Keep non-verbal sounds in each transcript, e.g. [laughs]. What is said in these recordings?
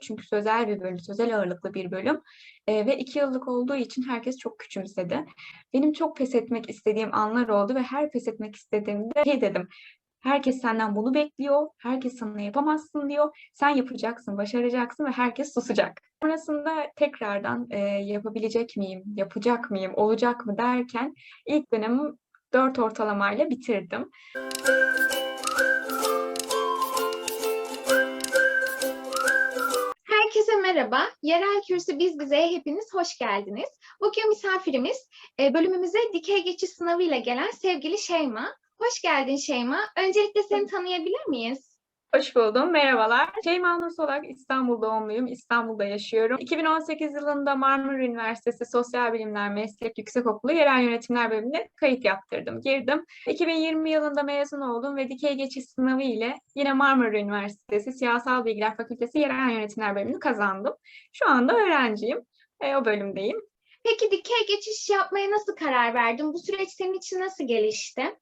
Çünkü sözel bir bölüm, sözel ağırlıklı bir bölüm Ee, ve iki yıllık olduğu için herkes çok küçümsedi. Benim çok pes etmek istediğim anlar oldu ve her pes etmek istediğimde şey dedim. Herkes senden bunu bekliyor, herkes sana yapamazsın diyor. Sen yapacaksın, başaracaksın ve herkes susacak. Sonrasında tekrardan e, yapabilecek miyim, yapacak mıyım, olacak mı derken ilk dönemim 4 ortalamayla bitirdim. Herkese merhaba. Yerel Kürsü Biz Bize'ye hepiniz hoş geldiniz. Bugün misafirimiz e, bölümümüze dikey geçiş sınavıyla gelen sevgili Şeyma. Hoş geldin Şeyma. Öncelikle seni tanıyabilir miyiz? Hoş buldum, merhabalar. Şeyma Nur Solak, İstanbul doğumluyum, İstanbul'da yaşıyorum. 2018 yılında Marmara Üniversitesi Sosyal Bilimler Meslek Yüksekokulu Yerel Yönetimler Bölümüne kayıt yaptırdım, girdim. 2020 yılında mezun oldum ve dikey geçiş sınavı ile yine Marmara Üniversitesi Siyasal Bilgiler Fakültesi Yerel Yönetimler Bölümünü kazandım. Şu anda öğrenciyim, e, o bölümdeyim. Peki dikey geçiş yapmaya nasıl karar verdin? Bu süreç senin için nasıl gelişti?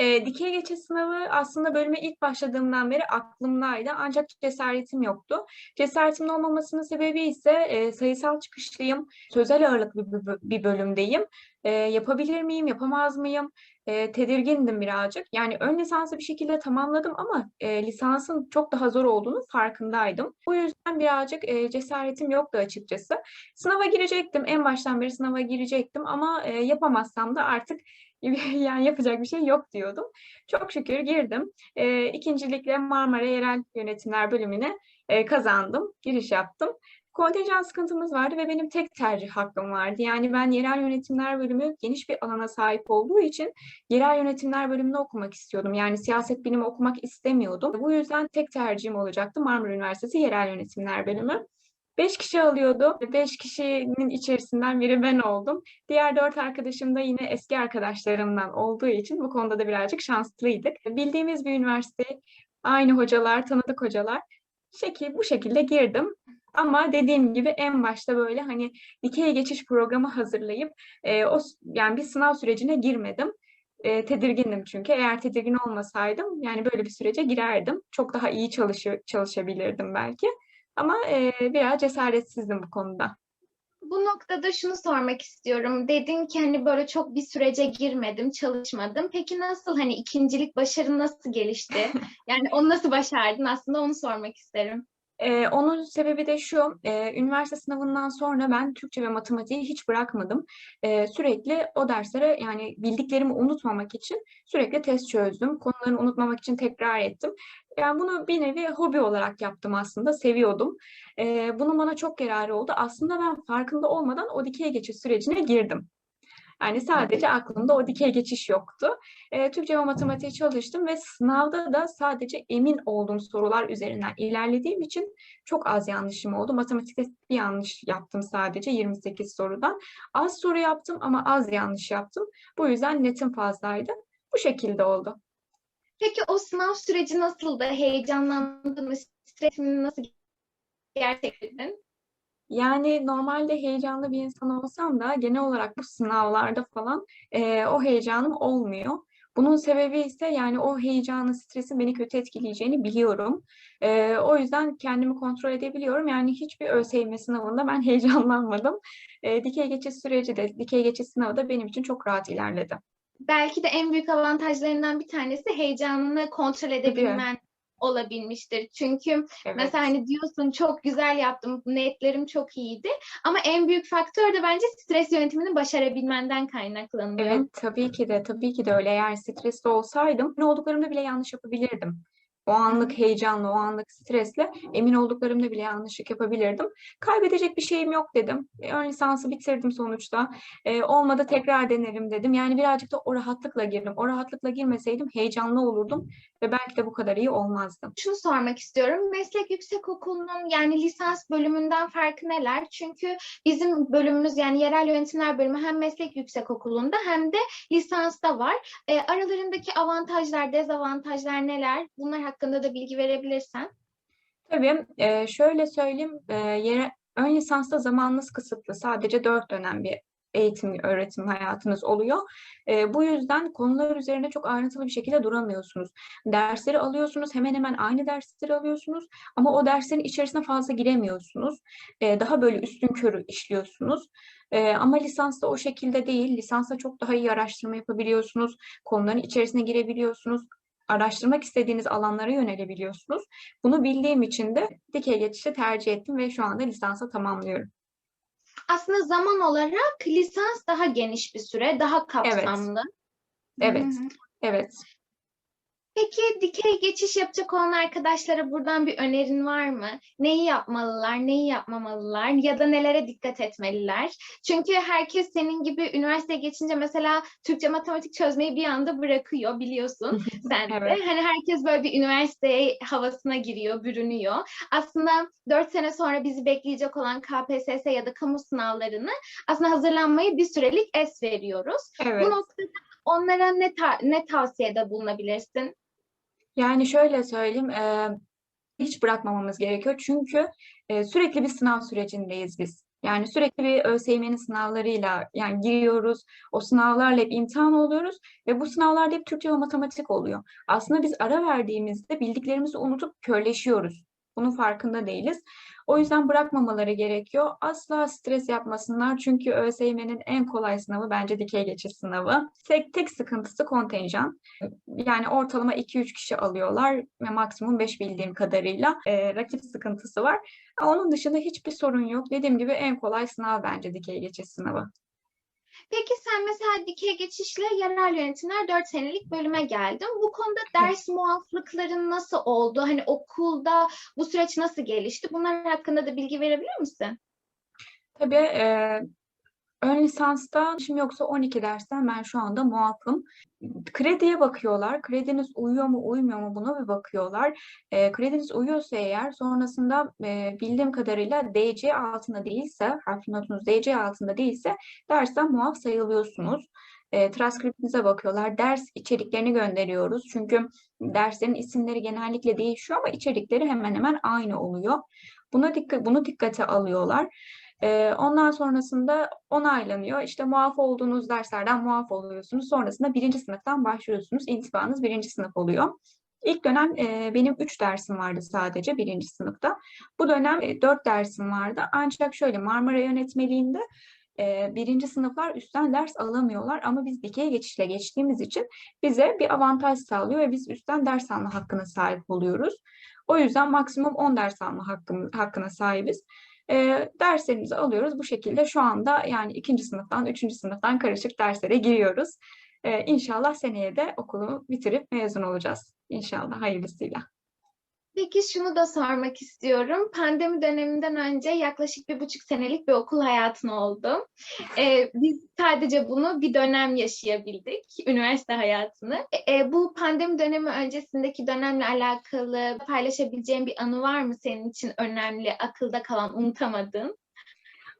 E, dikey geçiş sınavı aslında bölüme ilk başladığımdan beri aklımdaydı ancak cesaretim yoktu. Cesaretimin olmamasının sebebi ise e, sayısal çıkışlıyım, sözel ağırlıklı bir, bir bölümdeyim. E, yapabilir miyim, yapamaz mıyım? E, tedirgindim birazcık. Yani ön lisansı bir şekilde tamamladım ama e, lisansın çok daha zor olduğunu farkındaydım. Bu yüzden birazcık e, cesaretim yoktu açıkçası. Sınava girecektim, en baştan beri sınava girecektim ama e, yapamazsam da artık [laughs] yani yapacak bir şey yok diyordum. Çok şükür girdim. E, ikincilikle Marmara Yerel Yönetimler bölümüne e, kazandım. Giriş yaptım. Kontenjan sıkıntımız vardı ve benim tek tercih hakkım vardı. Yani ben yerel yönetimler bölümü geniş bir alana sahip olduğu için yerel yönetimler bölümünü okumak istiyordum. Yani siyaset bilimi okumak istemiyordum. Bu yüzden tek tercihim olacaktı Marmara Üniversitesi Yerel Yönetimler bölümü. Beş kişi alıyordu. Beş kişinin içerisinden biri ben oldum. Diğer dört arkadaşım da yine eski arkadaşlarımdan olduğu için bu konuda da birazcık şanslıydık. Bildiğimiz bir üniversite, aynı hocalar, tanıdık hocalar. Şekil, bu şekilde girdim. Ama dediğim gibi en başta böyle hani dikey geçiş programı hazırlayıp e, o yani bir sınav sürecine girmedim. E, tedirgindim çünkü. Eğer tedirgin olmasaydım yani böyle bir sürece girerdim. Çok daha iyi çalışır, çalışabilirdim belki. Ama e, biraz cesaretsizdim bu konuda. Bu noktada şunu sormak istiyorum. Dedin ki hani böyle çok bir sürece girmedim, çalışmadım. Peki nasıl hani ikincilik başarın nasıl gelişti? [laughs] Yani onu nasıl başardın? Aslında onu sormak isterim. Ee, onun sebebi de şu, e, üniversite sınavından sonra ben Türkçe ve matematiği hiç bırakmadım. E, sürekli o derslere yani bildiklerimi unutmamak için sürekli test çözdüm. Konularını unutmamak için tekrar ettim. Yani bunu bir nevi hobi olarak yaptım aslında, seviyordum. E, bunun bana çok yararı oldu. Aslında ben farkında olmadan o dikey geçiş sürecine girdim. Yani sadece aklımda o dikey geçiş yoktu. E, Türkçe ve matematiği çalıştım ve sınavda da sadece emin olduğum sorular üzerinden ilerlediğim için çok az yanlışım oldu. Matematikte bir yanlış yaptım sadece 28 sorudan. Az soru yaptım ama az yanlış yaptım. Bu yüzden netim fazlaydı. Bu şekilde oldu. Peki o sınav süreci nasıldı? Heyecanlandın mı? Stresini nasıl gerçekledin? Yani normalde heyecanlı bir insan olsam da genel olarak bu sınavlarda falan e, o heyecanım olmuyor. Bunun sebebi ise yani o heyecanın, stresin beni kötü etkileyeceğini biliyorum. E, o yüzden kendimi kontrol edebiliyorum. Yani hiçbir ÖSYM sınavında ben [laughs] heyecanlanmadım. E, dikey geçiş süreci de, dikey geçiş sınavı da benim için çok rahat ilerledi. Belki de en büyük avantajlarından bir tanesi heyecanını kontrol edebilmen olabilmiştir. Çünkü Evet. mesela hani diyorsun çok güzel yaptım, netlerim çok iyiydi. Ama en büyük faktör de bence stres yönetimini başarabilmenden kaynaklanıyor. Evet, tabii ki de, tabii ki de öyle. Eğer stresli olsaydım, emin olduklarımda bile yanlış yapabilirdim. O anlık heyecanla, o anlık stresle emin olduklarımda bile yanlışlık yapabilirdim. Kaybedecek bir şeyim yok dedim. E, Ön lisansı bitirdim sonuçta. E, olmadı tekrar denerim dedim. Yani birazcık da o rahatlıkla girdim. O rahatlıkla girmeseydim heyecanlı olurdum ve belki de bu kadar iyi olmazdım. Şunu sormak istiyorum. Meslek Yüksekokulu'nun yani lisans bölümünden farkı neler? Çünkü bizim bölümümüz yani yerel yönetimler bölümü hem meslek yüksekokulunda hem de lisansta var. E, aralarındaki avantajlar, dezavantajlar neler? Bunlar hakkında da bilgi verebilirsen. Tabii e, şöyle söyleyeyim, e, yere, ön lisansta zamanınız kısıtlı. Sadece dört dönem bir eğitim, öğretim hayatınız oluyor. E, bu yüzden konular üzerine çok ayrıntılı bir şekilde duramıyorsunuz. Dersleri alıyorsunuz, hemen hemen aynı dersleri alıyorsunuz ama o derslerin içerisine fazla giremiyorsunuz. E, daha böyle üstün körü işliyorsunuz. E, ama lisansta o şekilde değil. Lisansta çok daha iyi araştırma yapabiliyorsunuz. Konuların içerisine girebiliyorsunuz. Araştırmak istediğiniz alanlara yönelebiliyorsunuz. Bunu bildiğim için de dikey geçişi tercih ettim ve şu anda lisansa tamamlıyorum. Aslında zaman olarak lisans daha geniş bir süre, daha kapsamlı. Evet, Hı hı. evet. Peki dikey geçiş yapacak olan arkadaşlara buradan bir önerin var mı? Neyi yapmalılar, neyi yapmamalılar ya da nelere dikkat etmeliler? Çünkü herkes senin gibi üniversiteye geçince mesela Türkçe matematik çözmeyi bir anda bırakıyor biliyorsun [laughs] sen de. Evet. Hani herkes böyle bir üniversiteye havasına giriyor, bürünüyor. Aslında 4 sene sonra bizi bekleyecek olan KPSS ya da kamu sınavlarını aslında hazırlanmayı bir sürelik es veriyoruz. Evet. Bu noktada onlara ne, ta- ne tavsiyede bulunabilirsin? Yani şöyle söyleyeyim, eee, hiç bırakmamamız gerekiyor. Çünkü eee, sürekli bir sınav sürecindeyiz biz. Yani sürekli bir ÖSYM'nin sınavlarıyla yani giriyoruz, o sınavlarla hep imtihan oluyoruz ve bu sınavlarda hep Türkçe ve matematik oluyor. Aslında biz ara verdiğimizde bildiklerimizi unutup körleşiyoruz. Bunun farkında değiliz. O yüzden bırakmamaları gerekiyor. Asla stres yapmasınlar çünkü ÖSYM'nin en kolay sınavı bence dikey geçiş sınavı. Tek, tek sıkıntısı kontenjan. Yani ortalama 2-3 kişi alıyorlar ve maksimum 5 bildiğim kadarıyla e, rakip sıkıntısı var. Onun dışında hiçbir sorun yok. Dediğim gibi en kolay sınav bence dikey geçiş sınavı. Peki sen mesela dikey geçişle yerel yönetimler 4 senelik bölüme geldin. Bu konuda ders muaflıkların nasıl oldu? Hani okulda bu süreç nasıl gelişti? Bunlar hakkında da bilgi verebilir misin? Tabii e, ön lisansta şimdi yoksa 12 dersten ben şu anda muafım. Krediye bakıyorlar. Krediniz uyuyor mu uymuyor mu buna bir bakıyorlar. E, krediniz uyuyorsa eğer sonrasında e, bildiğim kadarıyla DC altında değilse, harf notunuz DC altında değilse dersten muaf sayılıyorsunuz. E, transkriptinize bakıyorlar. Ders içeriklerini gönderiyoruz. Çünkü derslerin isimleri genellikle değişiyor ama içerikleri hemen hemen aynı oluyor. Buna dikkat, bunu dikkate alıyorlar. Ee, ondan sonrasında onaylanıyor. İşte muaf olduğunuz derslerden muaf oluyorsunuz. Sonrasında birinci sınıftan başlıyorsunuz. İntibanız birinci sınıf oluyor. İlk dönem e, benim üç dersim vardı sadece birinci sınıfta. Bu dönem e, dört dersim vardı. Ancak şöyle Marmara Yönetmeliğinde e, birinci sınıflar üstten ders alamıyorlar ama biz dikey geçişle geçtiğimiz için bize bir avantaj sağlıyor ve biz üstten ders alma hakkına sahip oluyoruz. O yüzden maksimum 10 ders alma hakkımız, hakkına sahibiz. E, derslerimizi alıyoruz. Bu şekilde şu anda yani ikinci sınıftan, üçüncü sınıftan karışık derslere giriyoruz. E, inşallah seneye de okulu bitirip mezun olacağız. İnşallah hayırlısıyla. Peki şunu da sormak istiyorum. Pandemi döneminden önce yaklaşık bir buçuk senelik bir okul hayatın oldu. Ee, biz sadece bunu bir dönem yaşayabildik, üniversite hayatını. Ee, bu pandemi dönemi öncesindeki dönemle alakalı paylaşabileceğin bir anı var mı senin için önemli, akılda kalan, unutamadığın?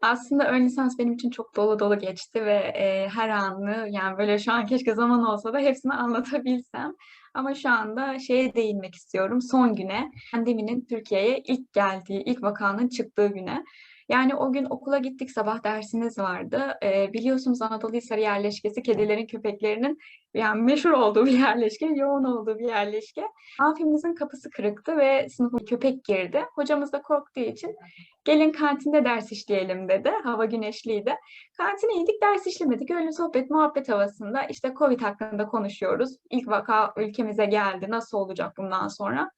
Aslında ön lisans benim için çok dolu dolu geçti ve e, her anı yani böyle şu an keşke zaman olsa da hepsini anlatabilsem. Ama şu anda şeye değinmek istiyorum son güne. Pandeminin Türkiye'ye ilk geldiği, ilk vakanın çıktığı güne. Yani o gün okula gittik sabah dersimiz vardı. E, biliyorsunuz Anadolu Hisarı yerleşkesi kedilerin köpeklerinin yani meşhur olduğu bir [laughs] yerleşke, yoğun olduğu bir yerleşke. Amfimizin kapısı kırıktı ve sınıfa köpek girdi. Hocamız da korktuğu için gelin kantinde ders işleyelim dedi. Hava güneşliydi. Kantine indik ders işlemedik. Öyle sohbet muhabbet havasında işte Covid hakkında konuşuyoruz. İlk vaka ülkemize geldi. Nasıl olacak bundan sonra?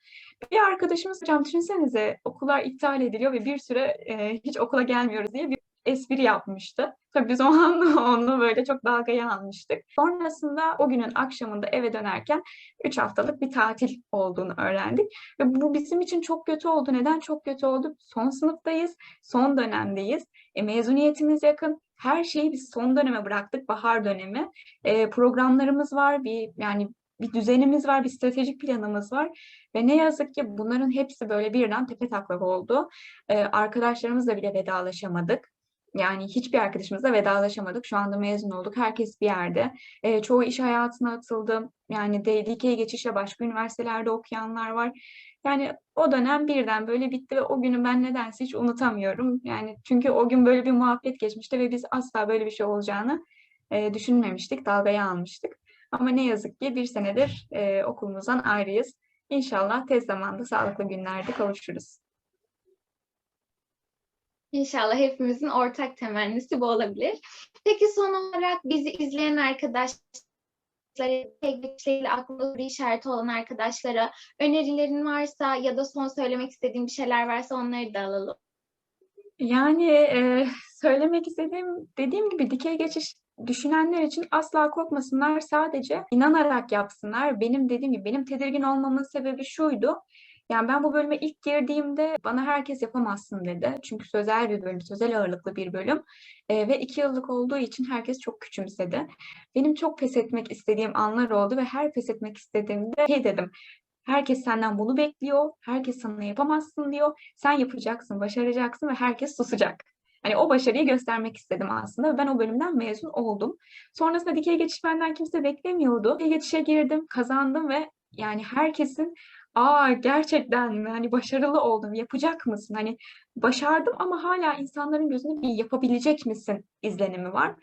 Bir arkadaşımız hocam düşünsenize okullar iptal ediliyor ve bir süre e, hiç okula gelmiyoruz diye bir espri yapmıştı. Tabii biz o an [laughs] onu böyle çok dalgaya almıştık. Sonrasında o günün akşamında eve dönerken 3 haftalık bir tatil olduğunu öğrendik. Ve bu bizim için çok kötü oldu. Neden çok kötü oldu? Son sınıftayız, son dönemdeyiz. E, mezuniyetimiz yakın. Her şeyi biz son döneme bıraktık, bahar dönemi. E, programlarımız var, bir yani bir düzenimiz var, bir stratejik planımız var ve ne yazık ki bunların hepsi böyle birden tepe taklak oldu. E, arkadaşlarımızla bile vedalaşamadık. Yani hiçbir arkadaşımızla vedalaşamadık. Şu anda mezun olduk. Herkes bir yerde. Ee, çoğu iş hayatına atıldı. Yani DDK geçişle başka üniversitelerde okuyanlar var. Yani o dönem birden böyle bitti ve o günü ben nedense hiç unutamıyorum. Yani çünkü o gün böyle bir muhabbet geçmişti ve biz asla böyle bir şey olacağını e, düşünmemiştik, dalgaya almıştık. Ama ne yazık ki bir senedir e, okulumuzdan ayrıyız. İnşallah tez zamanda sağlıklı günlerde kavuşuruz. İnşallah hepimizin ortak temennisi bu olabilir. Peki son olarak bizi izleyen arkadaşlar, ile aklında soru işareti olan arkadaşlara önerilerin varsa ya da son söylemek istediğin bir şeyler varsa onları da alalım. Yani e, söylemek istediğim, dediğim gibi dikey geçiş düşünenler için asla korkmasınlar. Sadece inanarak yapsınlar. Benim dediğim gibi benim tedirgin olmamın sebebi şuydu. Yani ben bu bölüme ilk girdiğimde bana herkes yapamazsın dedi. Çünkü sözel bir bölüm, sözel ağırlıklı bir bölüm. E, ve iki yıllık olduğu için herkes çok küçümsedi. Benim çok pes etmek istediğim anlar oldu ve her pes etmek istediğimde şey dedim. Herkes senden bunu bekliyor. Herkes sana yapamazsın diyor. Sen yapacaksın, başaracaksın ve herkes susacak. Hani o başarıyı göstermek istedim aslında ve ben o bölümden mezun oldum. Sonrasında dikey geçiş benden kimse beklemiyordu. Dikey geçişe girdim, kazandım ve yani herkesin aa gerçekten mi? Hani başarılı oldum, yapacak mısın? Hani başardım ama hala insanların gözünde bir yapabilecek misin izlenimi var.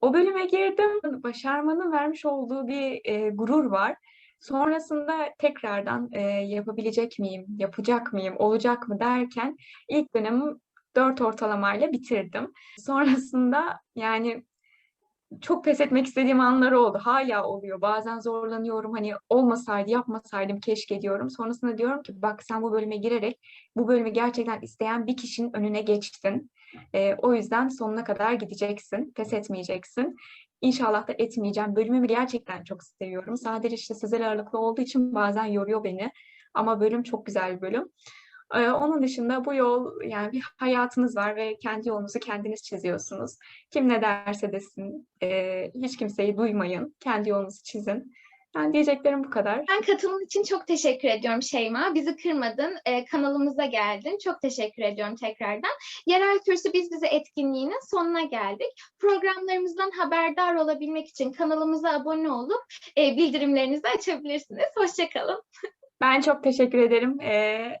O bölüme girdim, başarmanın vermiş olduğu bir e, gurur var. Sonrasında tekrardan e, yapabilecek miyim, yapacak mıyım, olacak mı derken ilk dönemim 4 ortalamayla bitirdim. Sonrasında yani çok pes etmek istediğim anlar oldu. Hala oluyor. Bazen zorlanıyorum. Hani olmasaydı, yapmasaydım keşke diyorum. Sonrasında diyorum ki bak sen bu bölüme girerek bu bölümü gerçekten isteyen bir kişinin önüne geçtin. Ee, o yüzden sonuna kadar gideceksin. Pes etmeyeceksin. İnşallah da etmeyeceğim. Bölümümü gerçekten çok seviyorum. Sadece işte sözel ağırlıklı olduğu için bazen yoruyor beni. Ama bölüm çok güzel bir bölüm. Ee, onun dışında bu yol yani bir hayatınız var ve kendi yolunuzu kendiniz çiziyorsunuz. Kim ne derse desin, e, hiç kimseyi duymayın, kendi yolunuzu çizin. Yani diyeceklerim bu kadar. Ben katılım için çok teşekkür ediyorum Şeyma. Bizi kırmadın, e, kanalımıza geldin. Çok teşekkür ediyorum tekrardan. Yerel Kürsü Biz Bize etkinliğinin sonuna geldik. Programlarımızdan haberdar olabilmek için kanalımıza abone olup e, bildirimlerinizi açabilirsiniz. Hoşçakalın. Ben çok teşekkür ederim. Ee,